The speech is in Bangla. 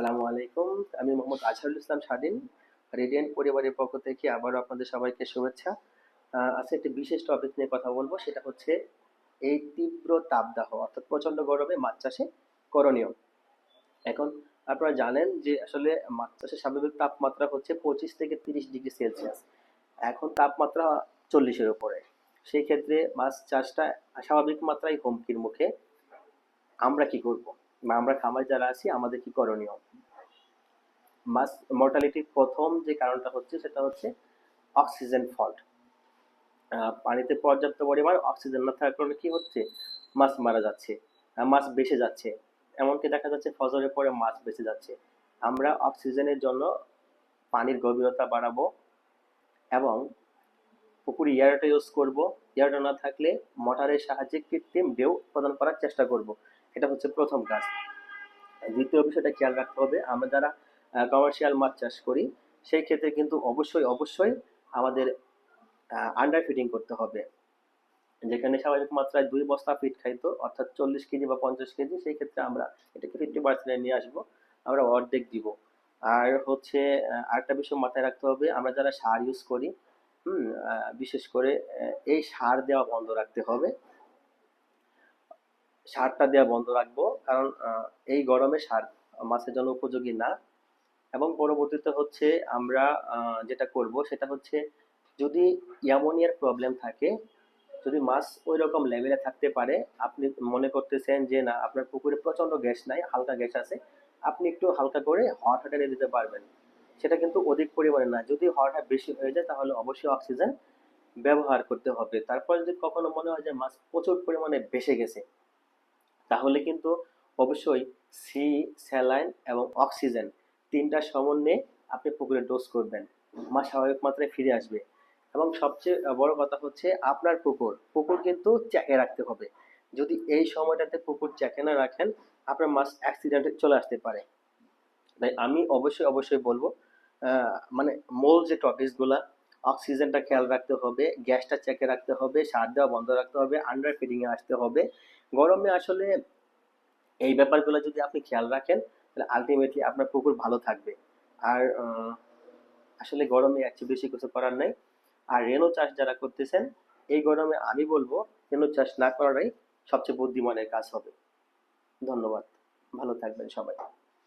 আসসালামু আলাইকুম। আমি মোহাম্মদ আজহারুল ইসলাম স্বাধীন, রেডিয়েন্ট পরিবারের পক্ষ থেকে আবারও আপনাদের সবাইকে শুভেচ্ছা। আজকে একটি বিশেষ টপিক নিয়ে কথা বলব, সেটা হচ্ছে এই তীব্র তাপদাহ, অর্থাৎ প্রচণ্ড গরমে মাছ চাষে করণীয়। এখন আপনারা জানেন যে আসলে মাছ চাষের স্বাভাবিক তাপমাত্রা হচ্ছে পঁচিশ থেকে তিরিশ ডিগ্রি সেলসিয়াস। এখন তাপমাত্রা চল্লিশের উপরে। সেই ক্ষেত্রে মাছ চাষটা স্বাভাবিক মাত্রায় হুমকির মুখে আমরা কি করব? বা আমরা খামার যারা আছি, আমাদের কি করণীয়? মাছ মর্টালিটির প্রথম যে কারণটা হচ্ছে, সেটা হচ্ছে অক্সিজেন ফল্ট পানিতে পর্যাপ্ত পরিমাণ অক্সিজেন না থাকার কারণে কি হচ্ছে? মাছ মারা যাচ্ছে মাছ বেঁচে যাচ্ছে। এমনকি দেখা যাচ্ছে ফজরের পরে মাছ বেঁচে যাচ্ছে। আমরা অক্সিজেনের জন্য পানির গভীরতা বাড়াবো এবং পুকুরে এয়ারটা ইউজ করব। এয়ারটা না থাকলে মোটরের সাহায্যে কৃত্রিম ঢেউ প্রদান করার চেষ্টা করব। এটা হচ্ছে প্রথম কাজ। দ্বিতীয় বিষয়টা খেয়াল রাখতে হবে, আমরা যারা কমার্শিয়াল মাছ চাষ করি। সেই ক্ষেত্রে কিন্তু অবশ্যই অবশ্যই আমাদের আন্ডার ফিডিং করতে হবে। যেখানে স্বাভাবিক মাত্রায় দুই বস্তা ফিট খাইতো অর্থাৎ চল্লিশ কেজি বা পঞ্চাশ কেজি, সেই ক্ষেত্রে আমরা এটাকে ফিফটি পার্সেন্টে নিয়ে আসব, আমরা অর্ধেক দিব। আর হচ্ছে আরেকটা বিষয় মাথায় রাখতে হবে, আমরা যারা সার ইউজ করি, হুম বিশেষ করে এই সার দেওয়া বন্ধ রাখতে হবে। সারটা দেওয়া বন্ধ রাখব, কারণ এই গরমে সার মাছের জন্য উপযোগী না। এবং পরবর্তীতে হচ্ছে আমরা যেটা করব সেটা হচ্ছে যদি অ্যামোনিয়ার প্রবলেম থাকে, যদি মাছ ওই রকম লেভেলে থাকতে পারে, আপনি মনে করতেছেন যে না, আপনার পুকুরে প্রচণ্ড গ্যাস নাই, হালকা গ্যাস আছে, আপনি একটু হালকা করে হট হাটে দিতে পারবেন। সেটা কিন্তু অধিক পরিমাণে না, যদি হাট বেশি হয়ে যায় তাহলে অবশ্যই অক্সিজেন ব্যবহার করতে হবে। তারপর যদি কখনো মনে হয় যে মাছ প্রচুর পরিমাণে বেসে গেছে, তাহলে কিন্তু অবশ্যই সি স্যালাইন এবং অক্সিজেন তিনটা সমন্বয়ে আপনি পুকুরে ডোজ করবেন। মাছ স্বাভাবিক মাত্রায় ফিরে আসবে। এবং সবচেয়ে বড় কথা হচ্ছে আপনার পুকুর। পুকুর কিন্তু চেকে রাখতে হবে। যদি এই সময়টাতে পুকুর চেকে না রাখেন, আপনার মাছ অ্যাক্সিডেন্টে চলে আসতে পারে। তাই আমি অবশ্যই অবশ্যই বলব মানে মূল যে টপিকসগুলা অক্সিজেনটা খেয়াল রাখতে হবে, গ্যাসটা চেকে রাখতে হবে, সার দেওয়া বন্ধ রাখতে হবে আন্ডার ফিডিংয়ে আসতে হবে। গরমে আসলে এই ব্যাপারগুলো যদি আপনি খেয়াল রাখেন তাহলে আলটিমেটলি আপনার পুকুর ভালো থাকবে। আর আসলে গরমে একটু বেশি কিছু করার নাই। আর রেণু চাষ যারা করতেছেন, এই গরমে আমি বলব, রেণু চাষ না করাটাই সবচেয়ে বুদ্ধিমানের কাজ হবে। ধন্যবাদ। ভালো থাকবেন সবাই।